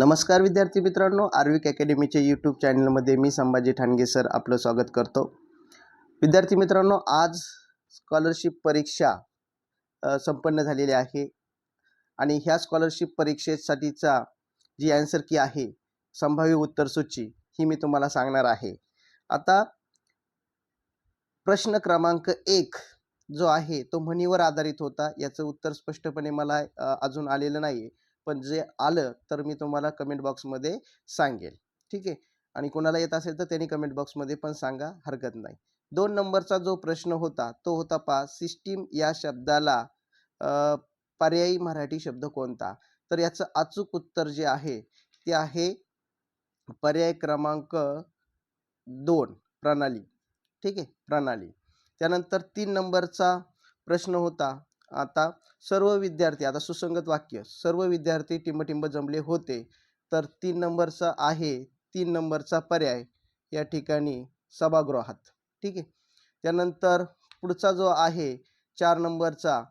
नमस्कार विद्यार्थी मित्रांनो आर्विक अकॅडमीच्या यूट्यूब चॅनलमध्ये मी संभाजी ठाणगे सर आपलं स्वागत करतो. विद्यार्थी मित्रांनो आज स्कॉलरशिप परीक्षा संपन्न झालेली आहे. आणि ह्या स्कॉलरशिप परीक्षेसाठीचा जी ॲन्सर की आहे संभाव्य उत्तरसूची ही मी तुम्हाला सांगणार आहे. आता प्रश्न क्रमांक एक जो आहे तो म्हणीवर आधारित होता. याचं उत्तर स्पष्टपणे मला अजून आलेलं नाही आहे पण जे आलं तर मी तुम्हाला कमेंट बॉक्समध्ये सांगेल. ठीक आहे? आणि कोणाला येत असेल तर त्यांनी कमेंट बॉक्समध्ये पण सांगा हरकत नाही. दोन नंबरचा जो प्रश्न होता तो होता पा सिस्टीम या शब्दाला पर्यायी मराठी शब्द कोणता? तर याचं अचूक उत्तर जे आहे ते आहे पर्याय क्रमांक दोन प्रणाली. ठीक आहे? प्रणाली. त्यानंतर तीन नंबरचा प्रश्न होता आता सर्व विद्यार्थी आता सुसंगत वाक्य सर्व विद्यार्थी टिंबटिंब जमले होते. तर तीन नंबरचा आहे तीन नंबरचा पर्याय. या ठिकाणी सभागृहात. ठीक आहे? त्यानंतर पुढचा जो आहे चार नंबरचा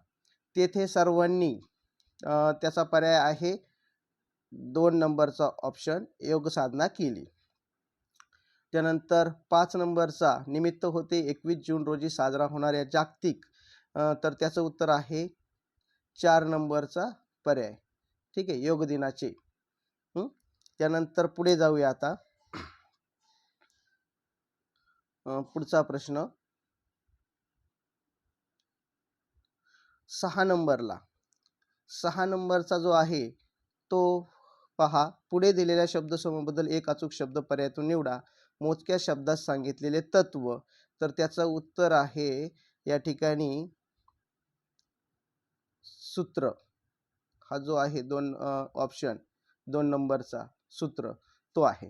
तेथे सर्वांनी त्याचा पर्याय आहे. दोन नंबरचा ऑप्शन योग साधना केली. त्यानंतर पाच नंबरचा निमित्त होते एकवीस जून रोजी साजरा होणाऱ्या जागतिक तर त्याचं उत्तर आहे चार नंबरचा पर्याय. ठीक आहे योग दिनाचे. त्यानंतर पुढे जाऊया आता. पुढचा प्रश्न. सहा नंबरला. सहा नंबरचा जो आहे तो पहा पुढे दिलेल्या शब्दसमूहाबद्दल एक अचूक शब्द पर्यायातून निवडा. मोजक्या शब्दात सांगितलेले तत्व. तर त्याचं उत्तर आहे या ठिकाणी सूत्र. हा जो आहे दोन ऑप्शन दोन नंबरचा सूत्र तो आहे.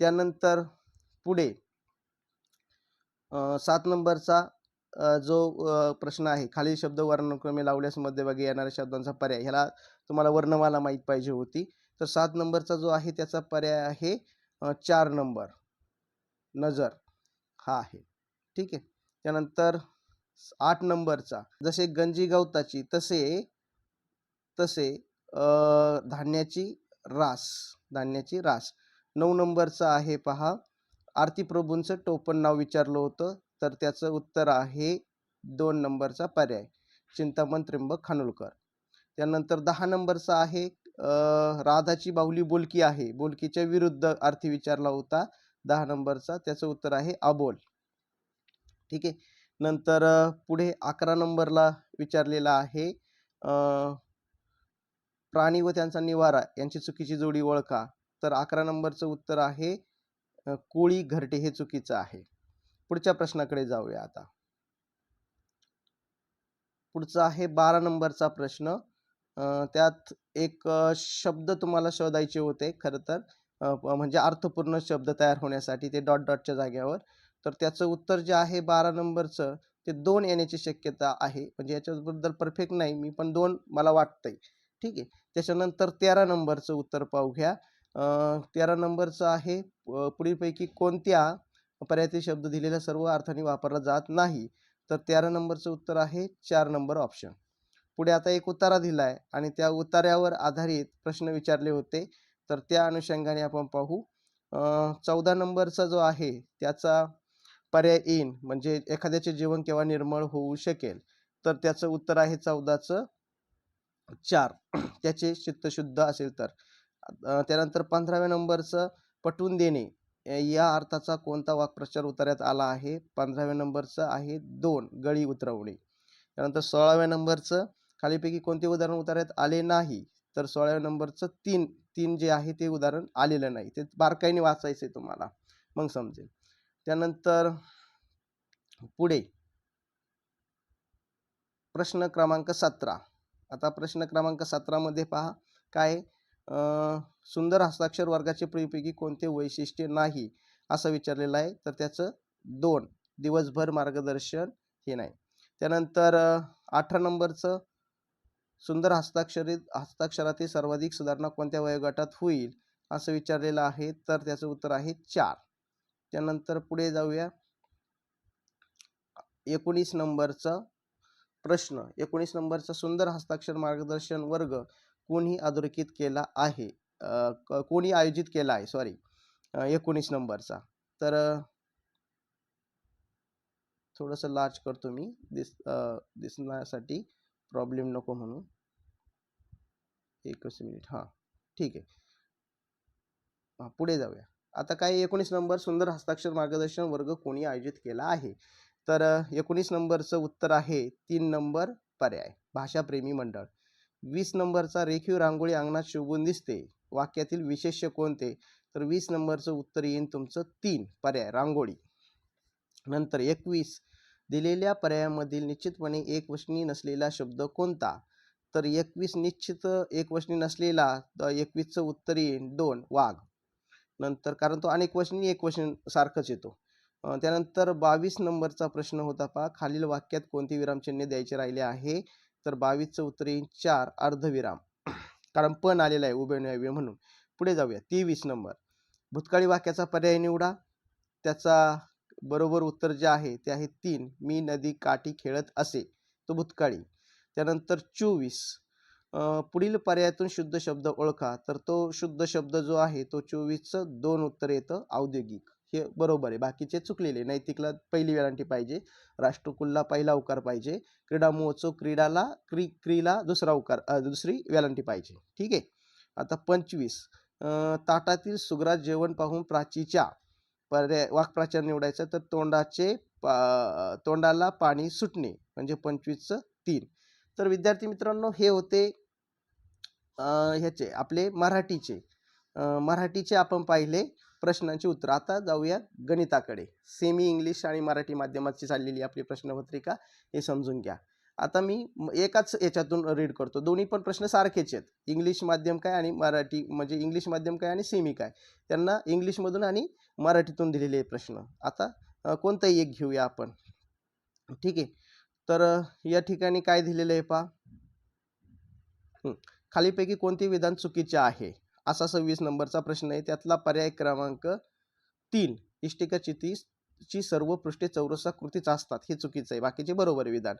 त्यानंतर पुढे सात नंबरचा जो प्रश्न आहे खालील शब्द वर्णक्रमे लावल्यास मध्यभागी येणाऱ्या शब्दांचा पर्याय. ह्याला तुम्हाला वर्णमाला माहीत पाहिजे होती. तर सात नंबरचा जो आहे त्याचा पर्याय आहे चार नंबर नजर. हा आहे. ठीक आहे? त्यानंतर आठ नंबरचा जसे गंजी गवताची तसे तसे धान्याची रास धान्याची रास. नऊ नंबरचा आहे पहा. आरती प्रभूंचं टोपण नाव विचारलं होतं तर त्याचं उत्तर आहे दोन नंबरचा पर्याय चिंतामण त्र्यंबक खानोलकर. त्यानंतर दहा नंबरचा आहे राधाची बाहुली बोलकी आहे. बोलकीच्या विरुद्ध अर्थी विचारला होता दहा नंबरचा. त्याचं उत्तर आहे अबोल. ठीक आहे. नंतर पुढे अकरा नंबरला विचारलेला आहे प्राणी व त्यांचा निवारा यांची चुकीची जोडी ओळखा. तर अकरा नंबरचं उत्तर आहे कोळी घरटे हे चुकीचं आहे. पुढच्या प्रश्नाकडे जाऊया आता. पुढचा आहे बारा नंबरचा प्रश्न. त्यात एक शब्द तुम्हाला शोधायचे होते खरं तर. म्हणजे अर्थपूर्ण शब्द तयार होण्यासाठी ते डॉट डॉटच्या जाग्यावर. तर त्याचं उत्तर जे आहे बारा नंबरचं ते दोन येण्याची शक्यता आहे. म्हणजे याच्याबद्दल परफेक्ट नाही मी पण दोन मला वाटतंय. ठीक आहे. त्याच्यानंतर तेरा नंबरचं उत्तर पाहू घ्या. तेरा नंबरचं आहे पुढीलपैकी कोणत्या पर्यायी शब्द दिलेल्या सर्व अर्थाने वापरला जात नाही? तर तेरा नंबरचं उत्तर आहे चार नंबर ऑप्शन. पुढे आता एक उतारा दिला आहे आणि त्या उतार्यावर आधारित प्रश्न विचारले होते. तर त्या अनुषंगाने आपण पाहू. चौदा नंबरचा जो आहे त्याचा पर्याय येईन म्हणजे एखाद्याचे जीवन केव्हा निर्मळ होऊ शकेल? तर त्याचं उत्तर आहे चौदाचं. चार त्याचे चित्तशुद्ध असेल तर. त्यानंतर पंधराव्या नंबरचं पटवून देणे. या अर्थाचा कोणता वाक्प्रचार उतार्यात आला आहे? पंधराव्या नंबरचं आहे दोन गळी उतरवणे. त्यानंतर सोळाव्या नंबरचं खालीपैकी कोणते उदाहरण उतार्यात आले नाही? तर सोळाव्या नंबरचं तीन तीन जे आहे ते उदाहरण आलेलं नाही. ते बारकाईने वाचायचं आहे तुम्हाला. मग समजेल. त्यानंतर पुढे. प्रश्न क्रमांक सतरा. आता प्रश्न क्रमांक सतरामध्ये पहा. काय? सुंदर हस्ताक्षर वर्गाचे पैकी कोणते वैशिष्ट्य नाही? असं विचारलेलं आहे. तर त्याचं दोन दिवसभर मार्गदर्शन हे नाही. त्यानंतर अठरा नंबरचं सुंदर हस्ताक्षरित हस्ताक्षरातील सर्वाधिक सुधारणा कोणत्या वयोगटात होईल? असं विचारलेलं आहे. तर त्याचं उत्तर आहे चार. त्यानंतर पुढे जाऊया. एकोणीस नंबरचं प्रश्न एकोणीस नंबरचा सुंदर हस्ताक्षर मार्गदर्शन वर्ग कोणी अधोरेखित केला आहे कोणी आयोजित केला आहे सॉरी एकोणीस नंबरचा. तर थोडंसं लार्ज करतो मी दिस दिसण्यासाठी प्रॉब्लेम नको म्हणून. एकच मिनिट. हां, ठीक आहे. हां, पुढे जाऊया. आता काय 19 नंबर सुंदर हस्ताक्षर मार्गदर्शन वर्ग कोणी आयोजित केला आहे? तर एकोणीस नंबरचं उत्तर आहे तीन नंबर पर्याय, भाषाप्रेमी मंडळ. वीस नंबरचा रेखीव रांगोळी अंगणात शोभून दिसते. वाक्यातील विशेष्य कोणते? तर वीस नंबरचं उत्तर येईन तुमचं तीन पर्याय रांगोळी. नंतर 21 दिलेल्या पर्यायामधील निश्चितपणे एकवचनी नसलेला शब्द कोणता? तर 21 निश्चित एकवचनी नसलेला तर 21चं उत्तर येईल दोन वाघ. नंतर कारण तो अनेकवचनी, एकवचन सारखंच येतो. त्यानंतर 22 नंबरचा प्रश्न होता पहा खालील वाक्यात कोणते विरामचिन्ह द्यायचे राहिले आहे? तर 22चं उत्तर येईल चार अर्धविराम. कारण पण आलेला आहे उभे उभयनिव्य म्हणून. पुढे जाऊया 23 नंबर. भूतकाळी वाक्याचा पर्याय निवडा. त्याचा बरोबर उत्तर जे आहे ते आहे तीन मी नदी काठी खेळत असे. तो भूतकाळी. त्यानंतर चोवीस पुढील पर्यायातून शुद्ध शब्द ओळखा. तर तो शुद्ध शब्द जो आहे तो 24चं 2 उत्तर येतं औद्योगिक. हे बरोबर आहे. बाकीचे चुकलेले. नैतिकला पहिली वेलांटी पाहिजे. राष्ट्रकुलला पहिला उकार पाहिजे. क्रीडा महोत्सव क्रीडाला क्री क्रीला दुसरा उकार दुसरी वेलांटी पाहिजे. ठीक आहे. आता पंचवीस ताटातील सुग्रास जेवण पाहून प्राचीच्या पर्याय वाक्प्रचार निवडायचा तर तोंडाचे पा तोंडाला पाणी सुटणे म्हणजे 25चं 3. तर विद्यार्थी मित्रांनो हे होते ह्याचे आपले मराठीचे. मराठीचे आपण पाहिले प्रश्नांची उत्तरं. आता जाऊया गणिताकडे. सेमी इंग्लिश आणि मराठी माध्यमाची चाललेली आपली प्रश्नपत्रिका हे समजून घ्या. आता मी एकाच याच्यातून रीड करतो. दोन्ही पण प्रश्न सारखेच आहेत. इंग्लिश माध्यम काय आणि मराठी म्हणजे इंग्लिश माध्यम काय आणि सेमी काय. त्यांना इंग्लिशमधून आणि मराठीतून दिलेले प्रश्न. आता कोणताही एक घेऊया आपण. ठीक आहे. तर या ठिकाणी काय दिलेलं आहे पहा. खालीपैकी कोणते विधान चुकीचे आहे? असा 26 नंबरचा प्रश्न आहे. त्यातला पर्याय क्रमांक तीन 3 इष्टिकाचितीची सर्व पृष्ठे चौरसाकृतीच असतात. हे चुकीचं आहे. बाकीचे बरोबर विधान.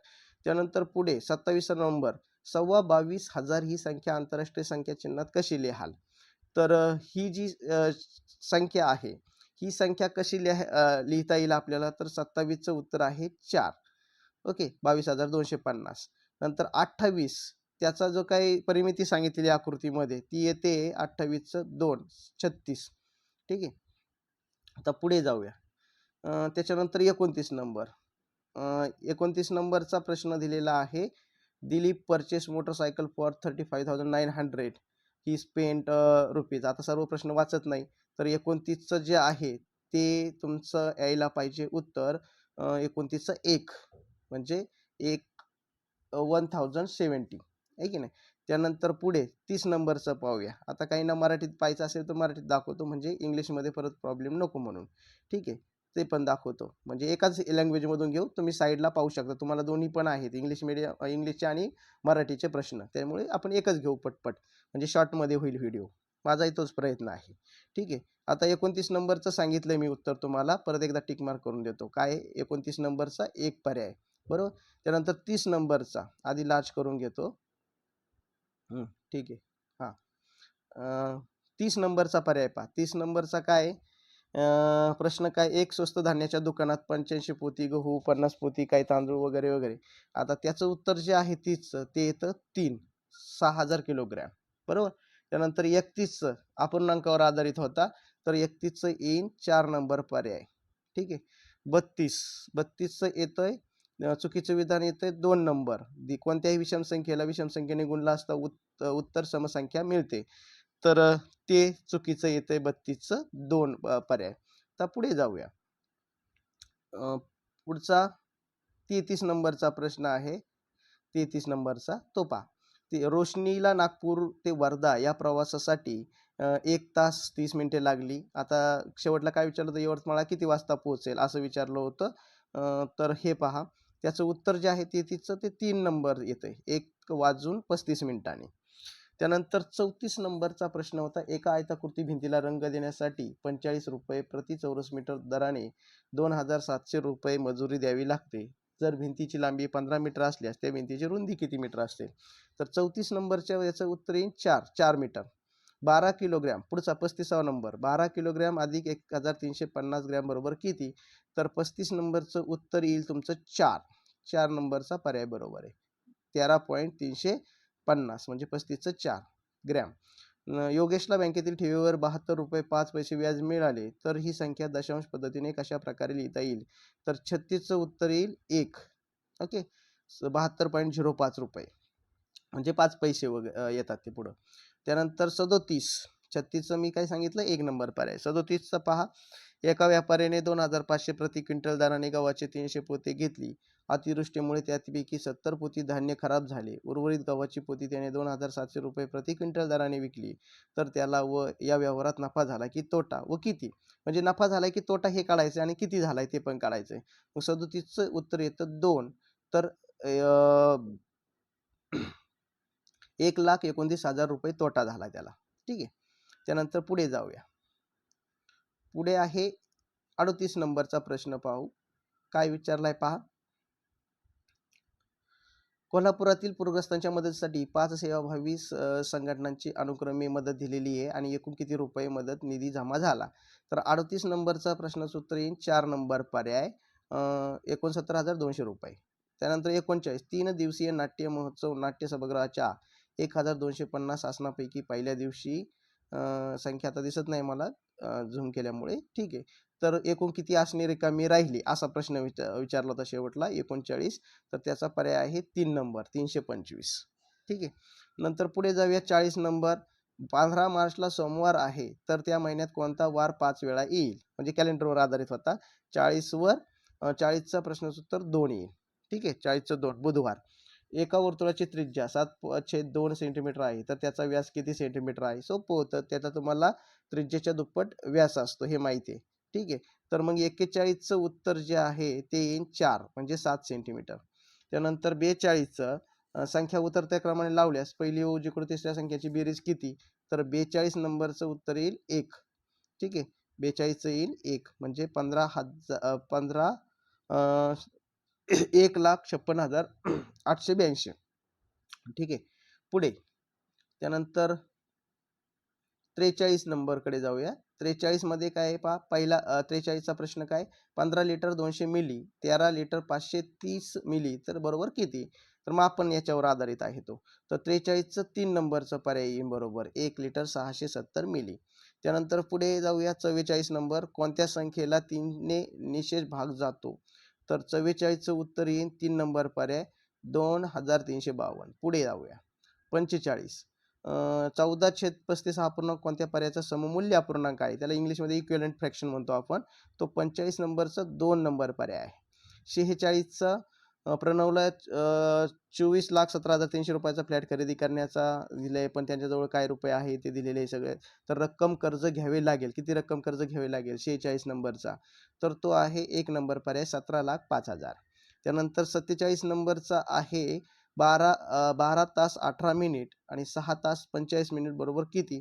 त्यानंतर पुढे सत्तावीस नोव्हेंबर सव्वा बावीस हजार ही संख्या आंतरराष्ट्रीय संख्या चिन्हात कशी लिहाल? तर ही जी संख्या आहे, ही संख्या कशी लिहा लिहिता येईल आपल्याला? तर 27चं उत्तर आहे चार ओके. 22,250. नंतर 28 त्याचा जो काही परिमिती सांगितलेली आकृतीमध्ये ती येते 28चं 2 36. ठीक आहे. आता पुढे जाऊया. त्याच्यानंतर 29 नंबर. एकोणतीस नंबरचा प्रश्न दिलेला आहे. Dilip purchase motorcycle for 35,900 he spent rupees. आता सर्व प्रश्न वाचत नाही. तर 29चं जे आहे ते तुमचं यायला पाहिजे उत्तर एकोणतीसचं एक म्हणजे एक वन थाउजंड सेवन्टी आहे की नाही. त्यानंतर पुढे तीस नंबरचं पाहूया. आता काहींना मराठीत पाहायचं असेल तर मराठीत दाखवतो म्हणजे इंग्लिशमध्ये परत प्रॉब्लेम नको म्हणून. ठीक आहे. ते पण दाखवतो. म्हणजे एकाच लँग्वेजमधून घेऊ. तुम्ही साईडला पाहू शकता. तुम्हाला दोन्ही पण आहेत. इंग्लिश मिडियम इंग्लिशचे आणि मराठीचे प्रश्न. त्यामुळे आपण एकच घेऊ पटपट. म्हणजे शॉर्टमध्ये होईल व्हिडिओ. माझाही तोच प्रयत्न आहे. ठीक आहे. आता 29 नंबरचं सांगितलं मी उत्तर तुम्हाला. परत एकदा टिक मार्क करून देतो. काय एकोणतीस नंबरचा एक पर्याय. बरोबर. त्यानंतर तीस नंबरचा आधी लार्ज करून घेतो. ठीक आहे. हां. तीस नंबरचा पर्याय पहा. तीस नंबरचा काय आहे? प्रश्न काय एक स्वस्त धान्याच्या दुकानात 85 पोती गहू, 50 पोती काही तांदूळ वगैरे, वगैरे. आता त्याचं उत्तर जे आहे तीच ते येतं 3 6000 किलोग्रॅम. बरोबर. त्यानंतर 31चं अपूर्णांकावर आधारित होता. तर 31चं येईन चार नंबर पर्याय. ठीक आहे. 32 32चं येतंय चुकीचं विधान येतंय 2 नंबर. दी कोणत्याही विषम संख्येला विषम संख्येने गुणला असता उत उत्तर समसंख्या मिळते. तर ते चुकीचं येते 32चं 2 अ, पर्याय. आता पुढे जाऊया. पुढचा 33 नंबरचा प्रश्न आहे. 33 नंबरचा तो पहा. ते रोशनीला नागपूर ते वर्धा या प्रवासासाठी एक तास तीस मिनिटे लागली. आता शेवटला काय विचारलं होतं यवतमाळला किती वाजता पोहोचेल असं विचारलं होतं. तर हे पहा. त्याचं उत्तर जे आहे 33चं ते तीन नंबर येतंय. एक वाजून 35 मिनिटांनी. त्यानंतर 34 नंबरचा प्रश्न होता. एका आयताकृती भिंतीला रंग देण्यासाठी ₹45 प्रति चौरस मीटर दराने ₹2,700 मजुरी द्यावी लागते. जर भिंतीची लांबी 15 मीटर असल्यास त्या भिंतीची रुंदी किती मीटर असेल? तर 34 नंबरच्या याचं उत्तर येईल 4 4 मीटर. बारा किलोग्रॅम पुढचा पस्तीसावा नंबर बारा किलोग्रॅम अधिक एक हजार तीनशे पन्नास ग्रॅम बरोबर किती तर पस्तीस नंबरचं उत्तर येईल तुमचं चार. चार नंबरचा पर्याय बरोबर आहे. तेरा पॉईंट तीनशे पन्नास म्हणजे पस्तीसचं चार ग्रॅम. योगेशला बँकेतील ठेवीवर बहात्तर रुपये पाच पैसे व्याज मिळाले तर ही संख्या दशांश पद्धतीने कशा प्रकारे लिहिता येईल? तर छत्तीसचं उत्तर येईल एक. ओके? बहात्तर पॉईंट झिरो पाच रुपये. म्हणजे पाच पैसे वगैरे येतात ते पुढं. त्यानंतर सदोतीस. छत्तीसचं मी काय सांगितलं? एक नंबर पर्याय. सदोतीसचं पहा. एका व्यापाऱ्याने दोन हजार पाचशे प्रति क्विंटल दराने गव्हाचे तीनशे पोते घेतली. अतिवृष्टीमुळे त्यापैकी सत्तर पोती धान्य खराब झाले. उर्वरित गव्हाची पोती त्याने दोन हजार सातशे रुपये प्रति क्विंटल दराने विकली. तर त्याला व या व्यवहारात नफा झाला की तोटा. व किती? म्हणजे नफा झाला की तोटा हे काढायचं आणि किती झालाय ते पण काढायचंय मग सदोतीसचं उत्तर येतं दोन. तर एक लाख एकोणतीस हजार रुपये तोटा झाला त्याला. ठीक आहे? त्यानंतर पुढे जाऊया. पुढे आहे अडतीस नंबरचा प्रश्न पाहू. काय विचारलाय पहा. कोल्हापुरातील पूरग्रस्तांच्या मदतीसाठी पाच सेवाभावी संघटनांची अनुक्रमे मदत दिलेली आहे आणि एकूण किती रुपये मदत निधी जमा झाला. तर अडतीस नंबरचा प्रश्नाचं उत्तर येईल चार नंबर पर्याय एकोणसत्तर हजार दोनशे रुपये. त्यानंतर एकोणचाळीस तीन दिवसीय नाट्य महोत्सव नाट्य सभागृहाच्या एक हजार दोनशे पन्नास आसनापैकी पहिल्या दिवशी संख्या आता दिसत नाही मला झूम केल्यामुळे. ठीक आहे. तर एकूण किती आसने रिकामी राहिली? असा प्रश्न विचार विचारला होता शेवटला. एकोणचाळीस. तर त्याचा पर्याय आहे तीन नंबर तीनशे पंचवीस. ठीक आहे. नंतर पुढे जाऊया. चाळीस नंबर. पंधरा मार्चला सोमवार आहे. तर त्या महिन्यात कोणता वार पाच वेळा येईल? म्हणजे कॅलेंडरवर आधारित होता. चाळीसवर चाळीसचा प्रश्नाचं उत्तर दोन येईल. ठीक आहे. चाळीसचं दोन बुधवार. एका वर्तुळाची त्रिज्या सात छेद दोन सेंटीमीटर आहे तर त्याचा व्यास किती सेंटीमीटर आहे? सोपं होतं. त्याचा तुम्हाला त्रिज्येच्या दुप्पट व्यास असतो हे माहिती आहे. ठीक आहे? तर मग एक्केचाळीसचं उत्तर जे आहे ते येईल चार म्हणजे सात सेंटीमीटर त्यानंतर बेचाळीसचं संख्या उतरत्या क्रमाने लावल्यास पहिली उजवीकडून तिसऱ्या संख्येची बेरीज किती? तर बेचाळीस नंबरचं उत्तर येईल एक. ठीक आहे? बेचाळीसचं येईल एक म्हणजे पंधरा हजार पंधरा एक लाख छप्पन हजार आठशे ब्याऐंशी. ठीक आहे. पुढे. त्यानंतर त्रेचाळीस नंबरकडे जाऊया. त्रेचाळीसमध्ये काय आहे पहा? पहिला त्रेचाळीसचा प्रश्न काय? पंधरा लिटर दोनशे मिली तेरा लिटर पाचशे तीस मिली तर बरोबर किती? तर मग आपण याच्यावर आधारित आहे तो. तर त्रेचाळीसचं तीन नंबरचं पर्याय येईल बरोबर. एक लिटर सहाशे सत्तर मिली त्यानंतर पुढे जाऊया. चव्वेचाळीस नंबर कोणत्या संख्येला तीनने निशेष भाग जातो? तर चव्वेचाळीसचं उत्तर येईल तीन नंबर पर्याय दोन हजार तीनशे बावन्न. पुढे जाऊया. पंचेचाळीस. चौदा छेद पस्तीस हा पूर्णांक कोणत्या पर्यायाचा सममूल्य अपूर्णांक आहे? त्याला इंग्लिशमध्ये इक्वेलंट फ्रॅक्शन म्हणतो आपण. तो पंचेचाळीस नंबरचा दोन नंबर पर्याय आहे. शेहेचाळीसचा प्रणवला चोवीस लाख सतरा हजार तीनशे रुपयाचा फ्लॅट खरेदी करण्याचा दिले पण त्यांच्याजवळ काय रुपये आहे ते दिलेले आहे सगळे. तर रक्कम कर्ज घ्यावे लागेल. किती रक्कम कर्ज घ्यावे लागेल? शेहेचाळीस नंबरचा. तर तो आहे एक नंबर पर्याय सतरा लाख पाच हजार. त्यानंतर सत्तेचाळीस नंबरचा आहे बारा बारा तास अठरा मिनिट आणि सहा तास पंचेचाळीस मिनिट बरोबर किती?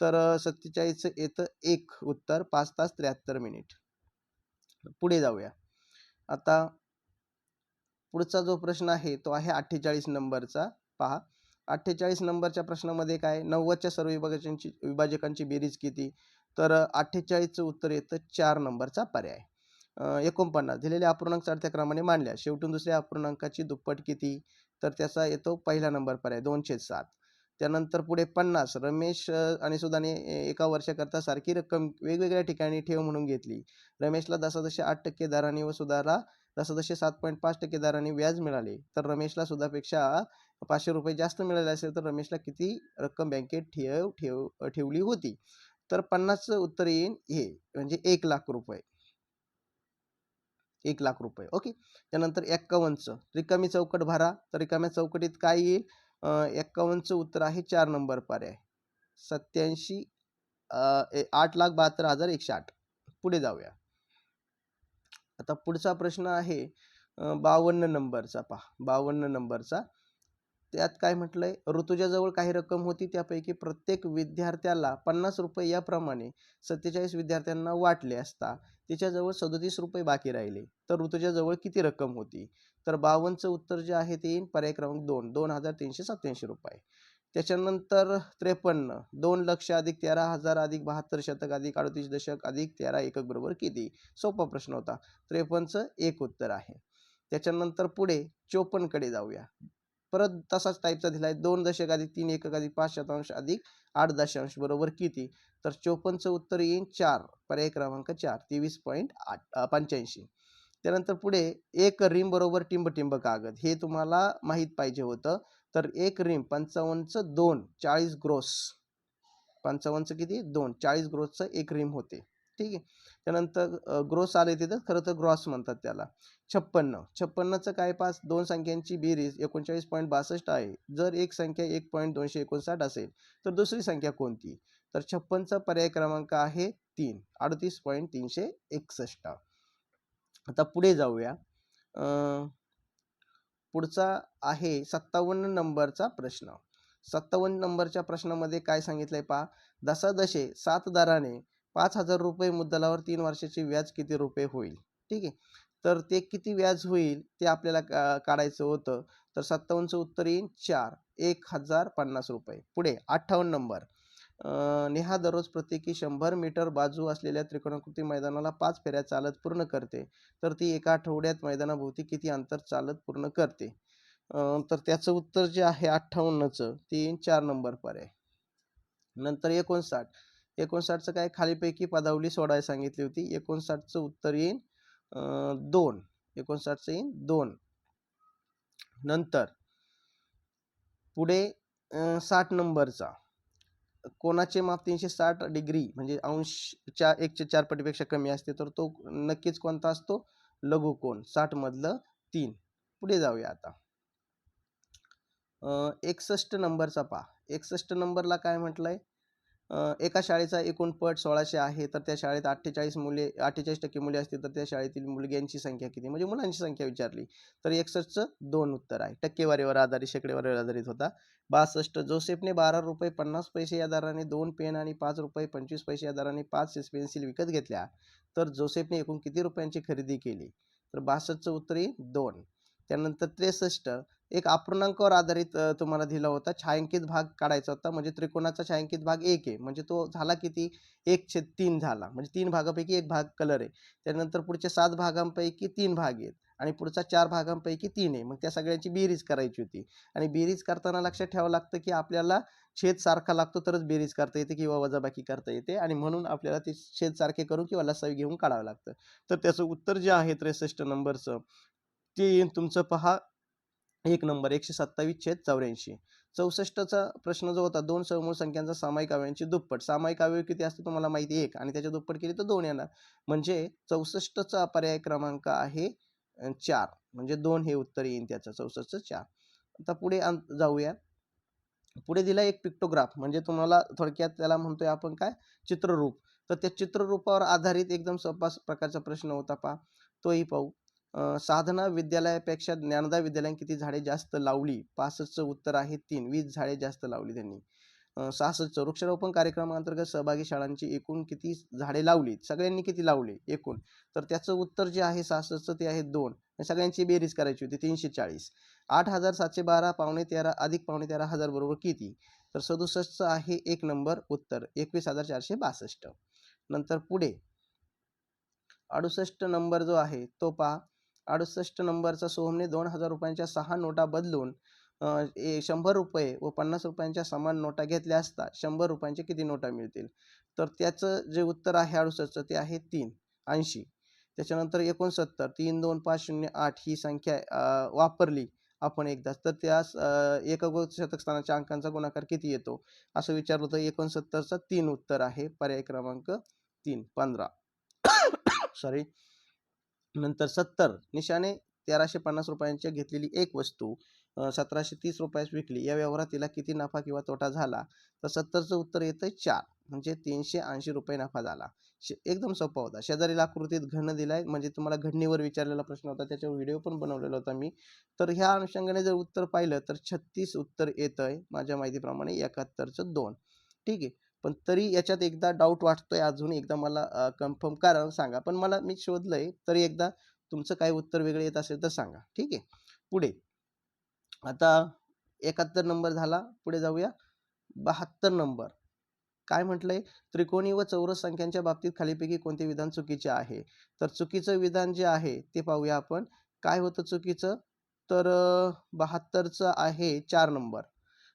तर सत्तेचाळीस सत्तेचाळीसचं येतं एक उत्तर पाच तास त्र्याहत्तर मिनिट. पुढे जाऊया. आता पुढचा जो प्रश्न आहे तो आहे अठ्ठेचाळीस नंबरचा. पहा अठ्ठेचाळीस नंबरच्या प्रश्नामध्ये काय नव्वदच्या सर्व विभाजकांची विभाजकांची बेरीज किती? तर अठ्ठेचाळीसचं उत्तर येतं चार नंबरचा पर्याय. एकोणपन्नास. दिलेल्या अपूर्णांक चढत्या क्रमाने मांडल्या. शेवटून दुसऱ्या अपूर्णांकाची दुप्पट किती? तर त्याचा येतो पहिला नंबर पर्याय दोनशे सात. त्यानंतर पुढे पन्नास. रमेश आणि सुधाने एका वर्षाकरता सारखी रक्कम वेगवेगळ्या ठिकाणी ठेव म्हणून घेतली. रमेशला दसादशे आठ टक्के दराने व सुधाला दशादशे सात पॉईंट पाच टक्के दराने व्याज मिळाले. तर रमेशला सुद्धापेक्षा पाचशे रुपये जास्त मिळाले असेल तर रमेशला किती रक्कम बँकेत ठेव ठेव ठेवली होती? तर पन्नासचं उत्तर येईल हे म्हणजे एक लाख रुपये. एक लाख रुपये. ओके? त्यानंतर एक्कावन्नचं. रिकामी चौकट भरा. तर रिकाम्या चौकटीत काय येईल? अं, एक्कावन्नचं उत्तर आहे चार नंबर पर्याय. सत्याऐंशी आठ लाख बहात्तर हजार एकशे आठ. पुढे जाऊया. आता पुढचा प्रश्न आहे बावन्न नंबरचा पहा. बावन्न नंबरचा. त्यात काय म्हटलंय? ऋतुजाजवळ काही रक्कम होती त्यापैकी प्रत्येक विद्यार्थ्याला पन्नास रुपये याप्रमाणे सत्तेचाळीस विद्यार्थ्यांना वाटले असता तिच्याजवळ सदोतीस रुपये बाकी राहिले. तर ऋतुजाजवळ किती रक्कम होती? तर बावनचं उत्तर जे आहे ते येईल पर्याय क्रमांक दोन. दोन हजार तीनशे सत्याऐंशी रुपये. त्याच्यानंतर त्रेपन्न दोन लक्ष अधिक तेरा हजार अधिक बहात्तर शतक अधिक अडतीस दशक अधिक तेरा एकक बरोबर किती? सोपा प्रश्न होता. त्रेपन्नचं एक उत्तर आहे. त्याच्यानंतर पुढे चोपन्नकडे जाऊया. परत तसाच टाईपचा दिलाय. दोन दशक अधिक तीन एकक अधिक पाच शतांश अधिक आठ दशांश बरोबर किती? तर चोपन्नचं उत्तर येईल चार. पर्याय क्रमांक चार. तेवीस पॉईंट आठ पंच्याऐंशी. त्यानंतर पुढे एक रिम बरोबर टिंब टिंब कागद. हे तुम्हाला माहीत पाहिजे होतं. तर एक रिम पंचावन्नचं दोन चाळीस ग्रोस. पंचावन्नचं किती? दोन चाळीस ग्रोसचं एक रिम होते. ठीक आहे? त्यानंतर ग्रोस आले तिथं खरं तर ग्रॉस म्हणतात त्याला. छप्पन्न. छप्पन्नचं काय पास दोन संख्यांची बेरीज एकोणचाळीस पॉईंट बासष्ट आहे. जर एक संख्या एक पॉईंट दोनशे एकोणसाठ असेल तर दुसरी संख्या कोणती? तर छप्पनचा पर्याय क्रमांक आहे तीन अडतीस पॉईंट तीनशे एकसष्ट. आता पुढे जाऊया. अं, पुढचा आहे सत्तावन्न नंबरचा प्रश्न. सत्तावन्न नंबरच्या प्रश्नामध्ये काय सांगितलंय पहा. दशादशे सात दराने पाच हजार रुपये मुद्दलावर तीन वर्षाचे व्याज किती रुपये होईल? ठीक आहे. तर ते किती व्याज होईल ते आपल्याला का- काढायचं होतं. तर सत्तावन्नचं उत्तर येईल चार एक हजार पन्नास रुपये. पुढे अठ्ठावन्न नंबर. नेहा दररोज प्रत्येकी शंभर मीटर बाजू असलेल्या त्रिकोणाकृती मैदानाला पाच फेऱ्या चालत पूर्ण करते. तर ती एका आठवड्यात मैदानाभोवती किती अंतर चालत पूर्ण करते? तर त्याचं उत्तर जे आहे अठ्ठावन्नचं. ती चार नंबर पर्याय नंतर एकोणसाठ. एकोणसाठचं काय खालीपैकी पदावली सोडायला सांगितली होती. एकोणसाठचं उत्तर येईन दोन. एकोणसाठचं येईन दोन. नंतर पुढे साठ नंबरचा. कोणाचे माप तीनशे साठ डिग्री म्हणजे अंशच्या एकशे चार पटीपेक्षा कमी असते तर तो नक्कीच कोणता असतो? लघुकोन. साठ मधलं तीन. पुढे जाऊया आता. एकसष्ट नंबरचा पहा. एकसष्ट नंबरला काय म्हटलंय? एका शाळेचा एकूण पट सोळाशे आहे तर त्या शाळेत अठ्ठेचाळीस मुले अठ्ठेचाळीस टक्के मुले असतील तर त्या शाळेतील मुलग्यांची संख्या किती? म्हणजे मुलांची संख्या विचारली तर एकसष्टचं दोन उत्तर आहे. टक्केवारीवर आधारित शेकडेवारीवर आधारित होता. बासष्ट जोसेफने बारा रुपये पन्नास पैसे या दराने दोन पेन आणि पाच रुपये पंचवीस पैसे या दराने पाच पेन्सिल विकत घेतल्या तर जोसेफने एकूण किती रुपयांची खरेदी केली? तर बासष्टचं उत्तर येईल दोन. त्यानंतर त्रेसष्ट एक अपूर्णांकावर आधारित अ, तुम्हाला दिला होता. छायांकित भाग काढायचा होता. म्हणजे त्रिकोणाचा छायांकित भाग एक आहे. म्हणजे तो झाला किती? एक छेद तीन झाला. म्हणजे तीन भागापैकी एक भाग कलर आहे. त्यानंतर पुढच्या सात भागांपैकी तीन भाग आहेत. आणि पुढचा चार भागांपैकी तीन आहे. मग त्या सगळ्यांची बेरीज करायची होती. आणि बेरीज करताना लक्षात ठेवावं लागतं की आपल्याला छेद सारखा लागतो तरच बेरीज करता येते किंवा वजाबाकी करता येते. आणि म्हणून आपल्याला ते छेद सारखे करून किंवा लसावी घेऊन काढावं लागतं. तर त्याचं उत्तर जे आहे त्रेसष्ट नंबरचं ते येईल तुमचं पहा. एक नंबर एकशे सत्तावीस छेद चौऱ्याऐंशी. चौसष्टचा प्रश्न जो होता दोन समूह संख्यांचा सामायिक अवयवांची दुप्पट. सामायिक अवयव किती असते तुम्हाला माहिती? एक. आणि त्याच्या दुप्पट केली तर दोन येणार. म्हणजे चौसष्टचा पर्याय क्रमांक आहे चार. म्हणजे दोन हे उत्तर येईल त्याचं चौसष्टचं चार. आता पुढे जाऊया. पुढे दिला एक पिक्टोग्राफ म्हणजे तुम्हाला थोडक्यात त्याला म्हणतोय आपण काय? चित्ररूप. तर त्या चित्ररूपावर आधारित एकदम सोपा प्रकारचा प्रश्न होता पहा. तोही पाहू. साधना विद्यालयापेक्षा ज्ञानदा विद्यालयाने किती झाडे जास्त लावली? पासष्टचं उत्तर आहे तीन. वीस झाडे जास्त लावली त्यांनी. सहासष्टचं. वृक्षारोपण कार्यक्रमाअंतर्गत सहभागी शाळांची एकूण किती झाडे लावली? सगळ्यांनी किती लावले? एकूण. तर त्याचं उत्तर जे आहे सहासष्टचं ते आहे दोन. सगळ्यांची बेरीज करायची होती तीनशे चाळीस. आठ हजार सातशे बारा पावणे तेरा अधिक पावणे तेरा हजार बरोबर किती? तर सदुसष्टचं आहे एक नंबर उत्तर. एकवीस हजार चारशे बासष्ट. नंतर पुढे. अडुसष्ट नंबर जो आहे तो पहा. अडुसष्ट नंबरचा सोहमने दोन हजार रुपयांच्या सहा नोटा बदलून ए- शंभर रुपये व पन्नास रुपयांच्या समान नोटा घेतल्या असता शंभर रुपयांच्या किती नोटा मिळतील? तर त्याचं जे उत्तर आहे अडुसष्टचं ते आहे तीन ऐंशी. त्याच्यानंतर एकोणसत्तर तीन दोन पाच शून्य आठ ही संख्या वापरली आपण एकदाच तर त्यास एक शतक स्थानाच्या अंकांचा गुणाकार किती येतो? असं विचारलं होतं एकोणसत्तरचं तीन उत्तर आहे. पर्याय क्रमांक तीन पंधरा. सॉरी नंतर सत्तर निशाने तेराशे पन्नास रुपयांच्या घेतलेली एक वस्तू सतराशे तीस रुपयास विकली. या व्यवहारात तिला किती नफा किंवा तोटा झाला? तर सत्तरचं उत्तर येतं चार म्हणजे तीनशे ऐंशी रुपये नफा झाला. शे- एकदम सोपा होता. शेजारील आकृतीत घन दिलाय म्हणजे तुम्हाला घडणीवर विचारलेला प्रश्न होता त्याच्यावर व्हिडिओ पण बनवलेला होता मी. तर ह्या अनुषंगाने जर उत्तर पाहिलं तर छत्तीस उत्तर येतंय माझ्या माहितीप्रमाणे एकाहत्तरचं दोन. ठीक आहे. पण तरी याच्यात एकदा डाऊट वाटतोय अजून एकदा मला कन्फर्म कारण सांगा. पण मला मी शोधलंय तरी एकदा तुमचं काय उत्तर वेगळं येत असेल तर सांगा. ठीक आहे? पुढे. आता एकाहत्तर नंबर झाला. पुढे जाऊया. बहात्तर नंबर काय म्हटलंय? त्रिकोणी व चौरस संख्यांच्या बाबतीत खालीपैकी कोणते विधान चुकीचे आहे? तर चुकीचं विधान जे आहे ते पाहूया आपण. काय होतं चुकीचं? तर बहात्तरचं आहे चार नंबर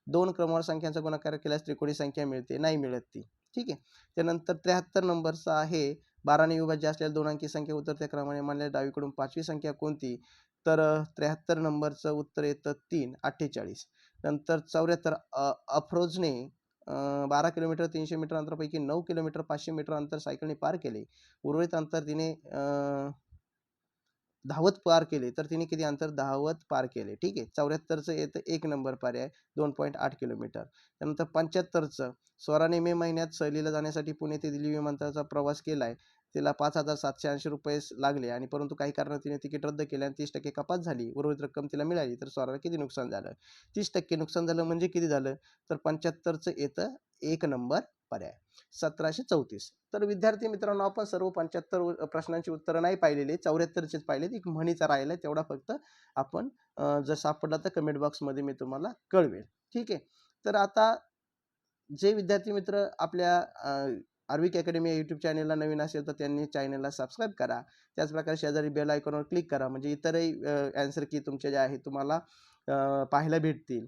दोन क्रमवार संख्यांचा गुणाकार केल्यास त्रिकोणी संख्या मिळते नाही मिळत ती. ठीक आहे? त्यानंतर त्र्याहत्तर नंबरचा आहे बाराने विभाज्य असलेल्या दोन अंकी संख्या उतरत्या क्रमाने मानल्या डावीकडून पाचवी संख्या कोणती? तर त्र्याहत्तर नंबरचं उत्तर येतं तीन अठ्ठेचाळीस. नंतर चौऱ्याहत्तर अफरोजने बारा किलोमीटर तीनशे मीटर अंतरापैकी नऊ किलोमीटर पाचशे मीटर अंतर सायकलने पार केले. उर्वरित अंतर तिने धावत पार केले तर तिने किती अंतर? धावत पार केले. ठीक आहे. चौऱ्याहत्तरचं येतं एक नंबर पर्याय दोन पॉईंट आठ किलोमीटर. त्यानंतर पंच्याहत्तरचं स्वराने मे महिन्यात सहलीला जाण्यासाठी पुणे ते दिल्ली विमानतळाचा प्रवास केलाय. तिला पाच हजार सातशे ऐंशी रुपये लागले आणि परंतु काही कारणात तिने तिकीट रद्द केले आणि तीस टक्के कपात झाली. उर्वरित रक्कम तिला मिळाली तर स्वराला किती नुकसान झालं? तीस टक्के नुकसान झालं म्हणजे किती झालं? तर पंच्याहत्तरचं येतं एक नंबर पर्याय. सतराशे चौतीस. तर विद्यार्थी मित्रांनो आपण सर्व पंच्याहत्तर प्रश्नांची उत्तरं नाही पाहिलेली चौऱ्याहत्तरचेच पाहिलेत. एक म्हणीचा राहिला तेवढा फक्त आपण जर सापडला तर कमेंट बॉक्समध्ये मी तुम्हाला कळवेल. ठीक आहे? तर आता जे विद्यार्थी मित्र आपल्या आर्विक अकॅडमी या यूट्यूब चॅनलला नवीन असेल तर त्यांनी चॅनलला सबस्क्राईब करा. त्याचप्रकारे शेजारी बेल आयकॉनवर क्लिक करा. म्हणजे इतरही ॲन्सर की तुमचे जे आहे तुम्हाला पाहायला भेटतील.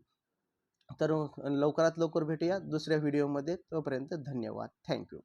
तर लवकरात लवकर भेटूया दुसऱ्या व्हिडिओमध्ये. तोपर्यंत धन्यवाद. थँक्यू.